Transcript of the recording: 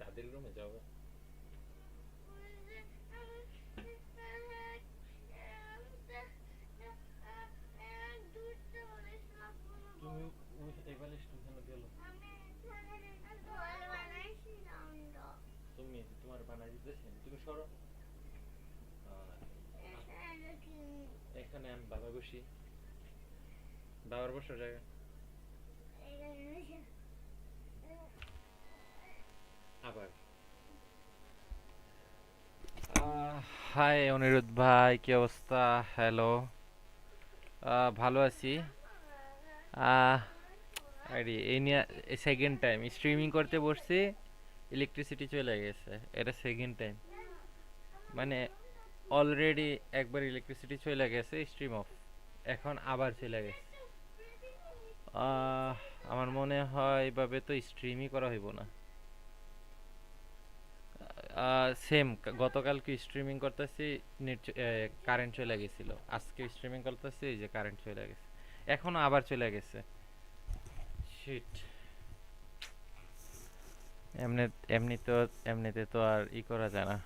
দাদির রুমে যাব। তোমার বানাই দিতেছেন। তুমি সরো। এখানে আমি বাবার বসার জায়গা। হাই অনিরুদ্ধ ভাই, কি অবস্থা? হ্যালো ভালো আছি। আরে, এই নিয়ে সেকেন্ড টাইম স্ট্রিমিং করতে বসছি ইলেকট্রিসিটি চলে গেছে, এটা সেকেন্ড টাইম মানে অলরেডি একবার ইলেকট্রিসিটি চলে গেছে স্ট্রিম অফ এখন আবার চলে গেছে। আমার মনে হয় এভাবে তো স্ট্রিমই করা হইব না। সেম গতকালকে স্ট্রিমিং করতেছি নেট কারেন্ট চলে গেছিল। আজকে স্ট্রিমিং করতেছি, এই যে কারেন্ট চলে গেছে। এখনও আবার চলে গেছে। শিট এমনি এমনি তো এমনিতে তো আর ই করা যায় না।